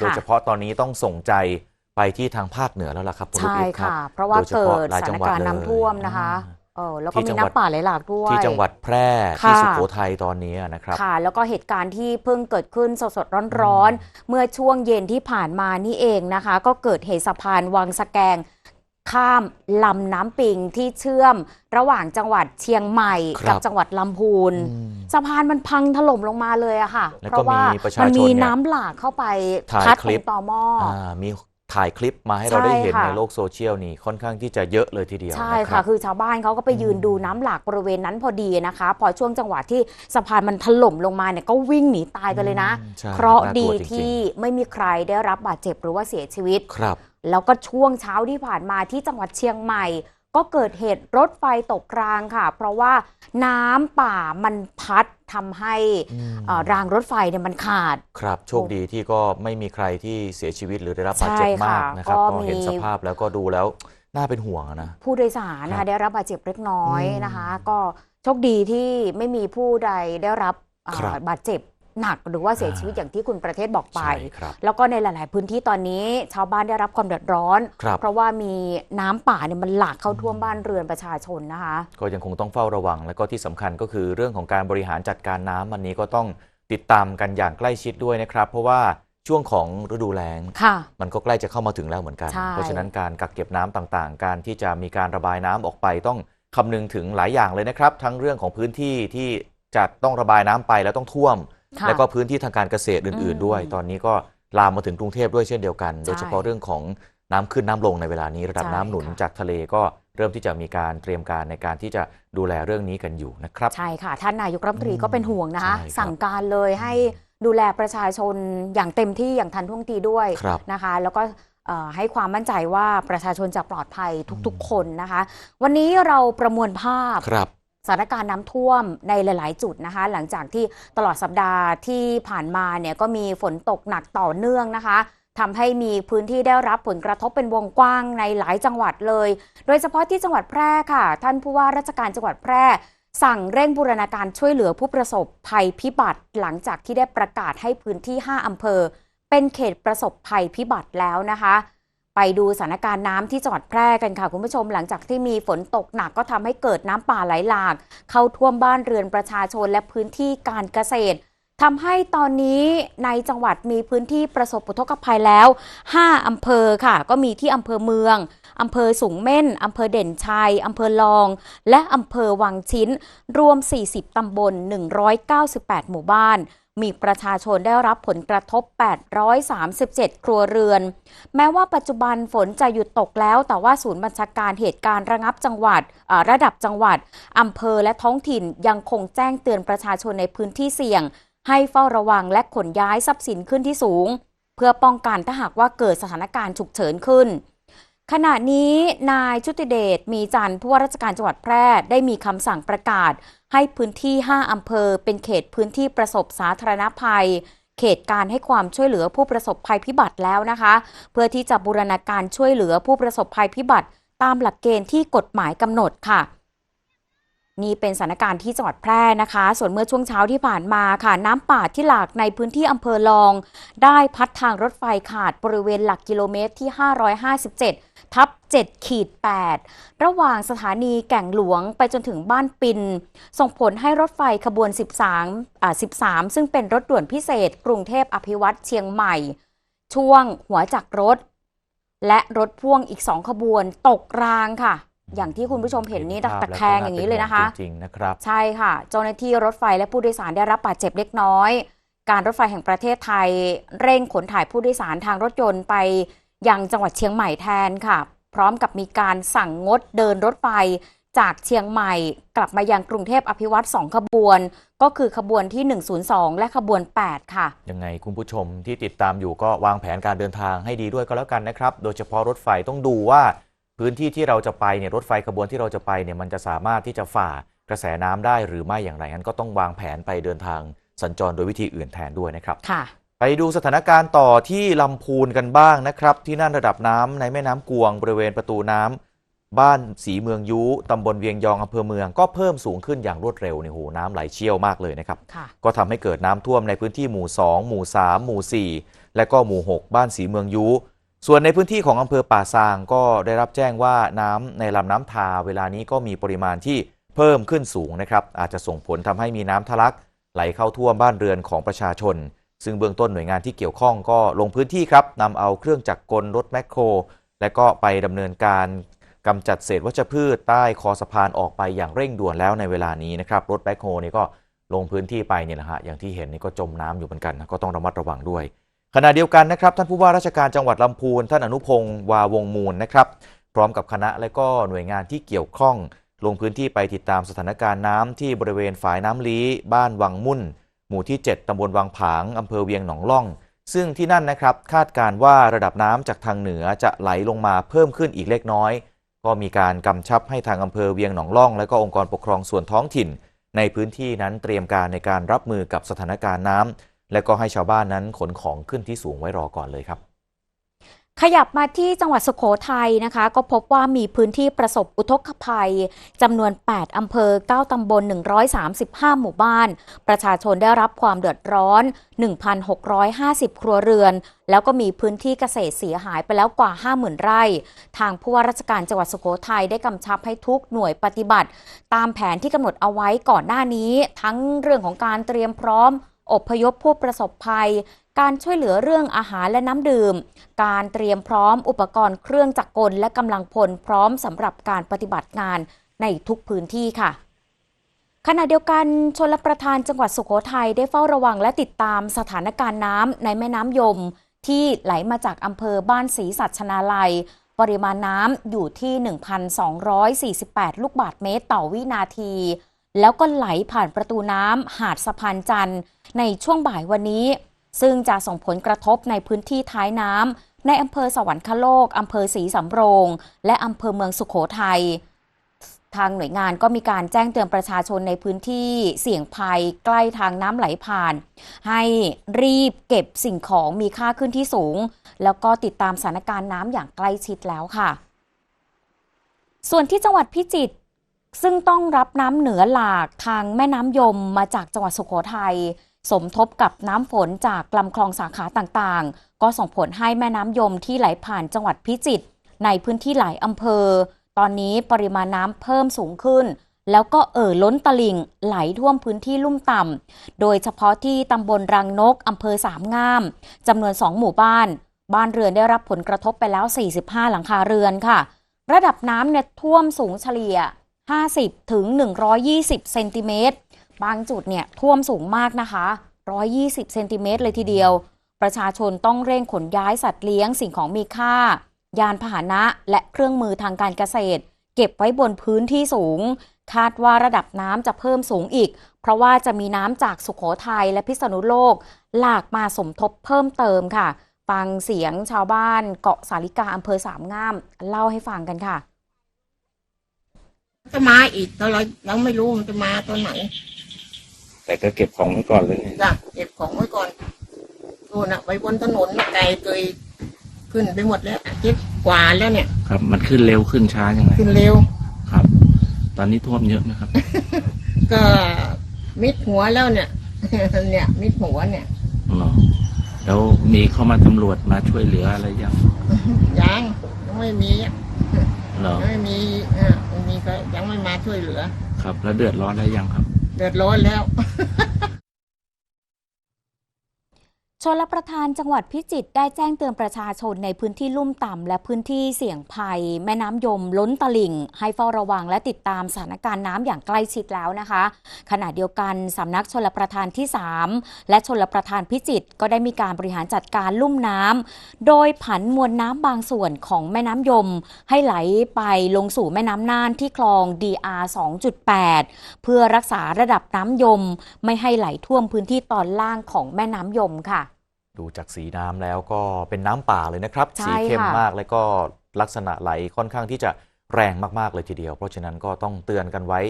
โดยเฉพาะตอนนี้ต้องส่งใจไปที่ทางภาคเหนือแล้วล่ะครับคุณลูกใช่อิ๊บครับค่ะ เพราะว่าโดยฉเกิพะดหลสถานจังหวัดการณ์เลยน้ำท่วมนะคะอ่าเออแล้วก็ที่มีจังหวัดน้ำป่าไหลหลากด้วย ที่จังหวัดแพร่ค่ะที่สุโขทัยตอนนี้นะครับ ค่ะ แล้วก็เหตุการณ์ที่เพิ่งเกิดขึ้นสดๆร้อนๆ เมื่อช่วงเย็นที่ผ่านมานี่เองนะคะ ก็เกิดเหตุสะพานวังสะแกง ข้ามลำน้ำปิงที่เชื่อมระหว่างจังหวัดเชียงใหม่ครับกับจังหวัดลำพูนอืมสะพานมันพังถล่มลงมาเลยอะค่ะ แล้วเพก็ราะว่ามีประชาชนมันมีเนี่ยน้ำหลากเข้าไปถ่ายพัดคตลิรปงต่อหม้ออ อ่ามีถ่ายคลิปมาให้เราได้เห็นใช่ค่ะ ในโลกโซเชียลนี่ค่อนข้างที่จะเยอะเลยทีเดียวใช่นรัค่ะบคือชาวบ้านเขาก็ไปยืนดูน้ำหลากบริเวณนั้นพอดีนะคะ พอช่วงจังหวะที่สะพานมันถล่มลงมาเนี่ยก็วิ่งหนีตายกันเลยนะ อืมใช่เคราะห์น่ากลัดีวจริงๆ ที่ไม่มีใครได้รับบาดเจ็บหรือว่าเสียชีวิต ครับ แล้วก็ช่วงเช้าที่ผ่านมาที่จังหวัดเชียงใหม่ ก็เกิดเหตุรถไฟตกรางค่ะ เพราะว่าน้ำป่ามันพัดทำให้อืมเอ่อรางรถไฟเนี่ยมันขาด ครับโชคดีที่ก็ไม่มีใครที่เสียชีวิตหรือได้รับบาดเจ็บใช่ค่ะมากนะครับก็ก็เห็นมีสภาพแล้วก็ดูแล้วน่าเป็นห่วงอะนะผู้โดยสารนะครัคะบได้รับบาดเจ็บเล็กน้อยอืมนะคะ ก็โชคดีที่ไม่มีผู้ใดได้รับเอ่อครับบาดเจ็บ หนักหรือว่าเสียชีวิตอ่าอย่างที่คุณประเทศบอกไปใช่ครับแล้วก็ในหลาย ๆ พื้นที่ตอนนี้ชาวบ้านได้รับความเดือดร้อนครับเพราะว่ามีน้ำป่าเนี่ยมันหลากเข้าท่วมบ้านเรือนประชาชนนะคะ ก็ยังคงต้องเฝ้าระวัง แล้วก็ที่สำคัญก็คือเรื่องของการบริหารจัดการน้ำวันนี้ก็ต้องติดตามกันอย่างใกล้ชิดด้วยนะครับ เพราะว่าช่วงของฤดูแล้งค่ะมันก็ใกล้จะเข้ามาถึงแล้วเหมือนกันใช่เพราะฉะนั้นการกักเก็บน้ำต่างๆ การที่จะมีการระบายน้ำออกไปต้องคำนึงถึงหลายอย่างเลยนะครับ ทั้งเรื่องของพื้นที่ที่จะต้องระบายน้ำไปแล้วต้องท่วมค่ะ แล้วก็พื้นที่ทางการเกษตรอื่นอืมๆด้วย ตอนนี้ก็ลามมาถึงกรุงเทพด้วยเช่นเดียวกัน โดยเฉพาะเรื่องของน้ำขึ้นน้ำลงในเวลานี้ระดับใช่น้ำหนุนค่ะจากทะเลก็เริ่มที่จะมีการเตรียมการในการที่จะดูแลเรื่องนี้กันอยู่นะครับ ใช่ค่ะ ท่านนายกรัฐมนตรีอืมก็เป็นห่วงนะคะใช่ครับสั่งการเลยให้ดูแลประชาชนอย่างเต็มที่อย่างทันท่วงทีด้วยครับนะคะ แล้วก็เอ่อให้ความมั่นใจว่าประชาชนจะปลอดภัยทุกๆ คนนะคะ วันนี้เราประมวลภาพครับ สถานการณ์น้ำท่วมในหลาย ๆ จุดนะคะ หลังจากที่ตลอดสัปดาห์ที่ผ่านมาเนี่ยก็มีฝนตกหนักต่อเนื่องนะคะทำให้มีพื้นที่ได้รับผลกระทบเป็นวงกว้างในหลายจังหวัดเลย โดยเฉพาะที่จังหวัดแพร่ค่ะ ท่านผู้ว่าราชการจังหวัดแพร่ สั่งเร่งบูรณาการช่วยเหลือผู้ประสบภัยพิบัติ หลังจากที่ได้ประกาศให้พื้นที่ 5 อำเภอ เป็นเขตประสบภัยพิบัติแล้วนะคะ ไปดูสถานการณ์น้ำที่จังหวัดแพร่กันค่ะคุณผู้ชมหลังจากที่มีฝนตกหนักก็ทำให้เกิดน้ำป่าไหลหลาก เข้าท่วมบ้านเรือนประชาชนและพื้นที่การเกษตรทำให้ตอนนี้ในจังหวัดมีพื้นที่ประสบอุทกภัยแล้ว 5 อำเภอค่ะ ก็มีที่อำเภอเมือง อำเภอสูงเม่น อำเภอเด่นชัย อำเภอลอง และอำเภอวังชิ้น รวม 40 ตำบล 198 หมู่บ้าน มีประชาชนได้รับผลกระทบ 837 ครัวเรือน แม้ว่าปัจจุบันฝนจะหยุดตกแล้ว แต่ว่าศูนย์บัญชาการเหตุการณ์ระงับจังหวัดระดับจังหวัดอำเภอและท้องถิ่นยังคงแจ้งเตือนประชาชนในพื้นที่เสี่ยง ให้เฝ้าระวังและขนย้ายทรัพย์สินขึ้นที่สูง เพื่อป้องกันถ้าหากว่าเกิดสถานการณ์ฉุกเฉินขึ้นขณะนี้นายชุติเดชมีจันทร์ผู้ว่าราชการจังหวัดแพร่ได้มีคำสั่งประกาศ ให้พื้นที่ 5 อำเภอ เป็นเขตพื้นที่ประสบสาธารณภัย เขตการให้ความช่วยเหลือผู้ประสบภัยพิบัติแล้วนะคะ เพื่อที่จะบูรณาการช่วยเหลือผู้ประสบภัยพิบัติ ตามหลักเกณฑ์ที่กฎหมายกำหนดค่ะ นี่เป็นสถานการณ์ที่จังหวัดแพร่นะคะ ส่วนเมื่อช่วงเช้าที่ผ่านมาค่ะ น้ำป่าที่หลากในพื้นที่อำเภอลอง ได้พัดทางรถไฟขาดบริเวณหลักกิโลเมตรที่ 557 ทับ7ขีด8ระหว่างสถานีแก่งหลวงไปจนถึงบ้านปิน ส่งผลให้รถไฟขบวน 13อ่า13 ซึ่งเป็นรถด่วนพิเศษ กรุงเทพอภิวัตรเชียงใหม่ ช่วงหัวจักรรถ และรถพ่วงอีก2ขบวนตกรางค่ะ อย่างที่คุณผู้ชมเห็นนี่ภาพตะแคงอย่างนี้เลยนะคะจริงๆนะครับ ใช่ค่ะ เจ้าหน้าที่รถไฟและผู้โดยสารได้รับบาดเจ็บเล็กน้อย การรถไฟแห่งประเทศไทย เร่งขนถ่ายผู้โดยสารทางรถยนต์ไปยังจังหวัดเชียงใหม่แทนค่ะ พร้อมกับมีการสั่งงดเดินรถไฟจากเชียงใหม่ กลับมายังกรุงเทพอภิวัตร2ขบวน ก็คือขบวนที่ 102 และขบวน 8 ค่ะ ยังไงคุณผู้ชมที่ติดตามอยู่ก็วางแผนการเดินทางให้ดีด้วยก็แล้วกันนะครับ โดยเฉพาะรถไฟต้องดูว่า พื้นที่ที่เราจะไปเนี่ยรถไฟขบวนที่เราจะไปเนี่ยมันจะสามารถที่จะฝ่ากระแสน้ำได้หรือไม่อย่างไรงั้นก็ต้องวางแผนไปเดินทางสัญจรโดยวิธีอื่นแทนด้วยนะครับค่ะไปดูสถานการณ์ต่อที่ลำพูนกันบ้างนะครับ ที่นั่นระดับน้ำในแม่น้ำกวง บริเวณประตูน้ำบ้านสีเมืองยุตำบลเวียงยองอำเภอเมืองก็เพิ่มสูงขึ้นอย่างรวดเร็วเนี่ยโหน้ำไหลเชี่ยวมากเลยนะครับค่ะก็ทำให้เกิดน้ำท่วมในพื้นที่หมู่ 2 หมู่ 3 หมู่ 4 และก็หมู่ 6 บ้านสีเมืองยู ส่วนในพื้นที่ของอำเภอป่าซางก็ได้รับแจ้งว่าน้ำในลำน้ำทาเวลานี้ก็มีปริมาณที่เพิ่มขึ้นสูงนะครับ อาจจะส่งผลทำให้มีน้ำทะลัก ไหลเข้าท่วมบ้านเรือนของประชาชน ซึ่งเบื้องต้นหน่วยงานที่เกี่ยวข้องก็ลงพื้นที่ครับนำเอาเครื่องจักรกลรถแมคโคร และก็ไปดำเนินการกำจัดเศษวัชพืชใต้คอสะพานออกไปอย่างเร่งด่วนแล้วในเวลานี้นะครับรถแบคโฮนี่ก็ลงพื้นที่ไปเนี่ยแหละฮะอย่างที่เห็นนี่ก็จมน้ำอยู่เหมือนกันนะก็ต้องระมัดระวังด้วย ขณะเดียวกันนะครับท่านผู้ว่าราชการจังหวัดลำพูน ท่านอนุพงศ์วาวงมูลนะครับพร้อมกับคณะและก็หน่วยงานที่เกี่ยวข้อง ลงพื้นที่ไปติดตามสถานการณ์น้ำที่บริเวณฝายน้ำลี้ บ้านวังมุ่น หมู่ที่ 7ตำบลวังผางอำเภอเวียงหนองล่อง ซึ่งที่นั่นนะครับคาดการว่าระดับน้ำจากทางเหนือจะไหลลงมาเพิ่มขึ้นอีกเล็กน้อย ก็มีการกำชับให้ทางอำเภอเวียงหนองล่อง และก็องค์กรปกครองส่วนท้องถิ่น ในพื้นที่นั้นเตรียมการในการรับมือกับสถานการณ์น้ำ และก็ให้ชาวบ้านนั้นขนของขึ้นที่สูงไว้รอก่อนเลยครับ ขยับมาที่จังหวัดสุโขทัยนะคะ ก็พบว่ามีพื้นที่ประสบอุทกภัยจำนวน 8 อำเภอ 9 ตำบล 135 หมู่บ้าน ประชาชนได้รับความเดือดร้อน 1,650 ครัวเรือน แล้วก็มีพื้นที่เกษตรเสียหายไปแล้วกว่า 50,000 ไร่ ทางผู้ว่าราชการจังหวัดสุโขทัยได้กำชับให้ทุกหน่วยปฏิบัติ ตามแผนที่กำหนดเอาไว้ก่อนหน้านี้ ทั้งเรื่องของการเตรียมพร้อม อบพยพผู้ประสบภัย การช่วยเหลือเรื่องอาหารและน้ำดื่ม การเตรียมพร้อมอุปกรณ์เครื่องจักรกลและกำลังพลพร้อมสำหรับการปฏิบัติงานในทุกพื้นที่ค่ะขณะเดียวกันชนลประทานจังหวัดสุโขทัยได้เฝ้าระวังและติดตามสถานการณ์น้ำในแม่น้ำยม ที่ไหลมาจากอำเภอบ้านศรีสัชนาลัย ปริมาณน้ำอยู่ที่ 1,248 ลูกบาศก์เมตรต่อวินาที แล้วก็ไหลผ่านประตูน้ำหาดสะพานจันทร์ ในช่วงบ่ายวันนี้ ซึ่งจะส่งผลกระทบในพื้นที่ท้ายน้ำในอำเภอสวรรคโลกอำเภอศรีสำโรง และอำเภอเมืองสุขโขทัยทางหน่วยงานก็มีการแจ้งเตือนประชาชนในพื้นที่เสี่ยงภัยใกล้ทางน้ำไหลผ่าน ให้รีบเก็บสิ่งของมีค่าขึ้นที่สูง แล้วก็ติดตามสถานการณ์น้ำอย่างใกล้ชิดแล้วค่ะ ส่วนที่จังหวัดพิจิตร ซึ่งต้องรับน้ำเหนือหลากทางแม่น้ำยมมาจากจังหวัดสุโขทัยสมทบกับน้ำฝนจากลำคลองสาขาต่างๆ ก็ส่งผลให้แม่น้ำยมที่ไหลผ่านจังหวัดพิจิตรในพื้นที่หลายอำเภอ ตอนนี้ปริมาณน้ำเพิ่มสูงขึ้น แล้วก็เอ่อล้นตลิ่งไหลท่วมพื้นที่ลุ่มต่ำ โดยเฉพาะที่ตำบลรังนกอำเภอสามงามจำนวน 2 หมู่บ้าน บ้านเรือนได้รับผลกระทบไปแล้ว 45 หลังคาเรือนค่ะ ระดับน้ำเนี่ยท่วมสูงเฉลี่ย 50 ถึง 120 เซนติเมตร บางจุดเนี่ยท่วมสูงมากนะคะ 120 เซนติเมตรเลยทีเดียว ประชาชนต้องเร่งขนย้ายสัตว์เลี้ยงสิ่งของมีค่า ยานพาหนะและเครื่องมือทางการเกษตร เก็บไว้บนพื้นที่สูง คาดว่าระดับน้ำจะเพิ่มสูงอีก เพราะว่าจะมีน้ำจากสุโขทัยและพิษณุโลก หลากมาสมทบเพิ่มเติมค่ะ ฟังเสียงชาวบ้านเกาะสาลิกาอำเภอสามงาม เล่าให้ฟังกันค่ะ จะมาอีกแต่เราเราไม่รู้มันจะมาตอนไหน แต่ก็เก็บของไว้ก่อนเลยจ้ะเก็บของไว้ก่อนดูนะไว้บนถนนไกลเกยขึ้นไปหมดแล้วอาทิตย์กว่าแล้วเนี่ย ครับ มันขึ้นเร็วขึ้นช้ายังไงขึ้นเร็ว ครับ ตอนนี้ท่วมเยอะไหมครับ ก็มิดหัวแล้วเนี่ย เนี่ยมิดหัวเนี่ยเหรอแล้วมีเข้ามาตำรวจมาช่วยเหลืออะไรยังยังยังไม่มีอะเหรอยังไม่มีอ่าไม่มีก็ ยังไม่มาช่วยเหลือ ครับ แล้วเดือดร้อนอะไรยังครับ เดือดร้อนแล้ว ชลประทานจังหวัดพิจิตรได้แจ้งเตือนประชาชนในพื้นที่ลุ่มต่ำ และพื้นที่เสี่ยงภัย แม่น้ำยมล้นตลิ่ง ให้เฝ้าระวังและติดตามสถานการณ์น้ำอย่างใกล้ชิดแล้วนะคะ ขณะเดียวกันสำนักชลประทานที่ 3 และชลประทานพิจิตรก็ได้มีการบริหารจัดการลุ่มน้ำโดยผันมวลน้ำบางส่วนของแม่น้ำยม ให้ไหลไปลงสู่แม่น้ำน่านที่คลอง DR 2.8 เพื่อรักษาระดับน้ำยม ไม่ให้ไหลท่วมพื้นที่ตอนล่างของแม่น้ำยมค่ะ ดูจากสีน้ำแล้วก็เป็นน้ำป่าเลยนะครับใช่สีเข้มค่ะมากแล้วก็ลักษณะไหลค่อนข้างที่จะแรงมากๆเลยทีเดียว เพราะฉะนั้นก็ต้องเตือนกันไว้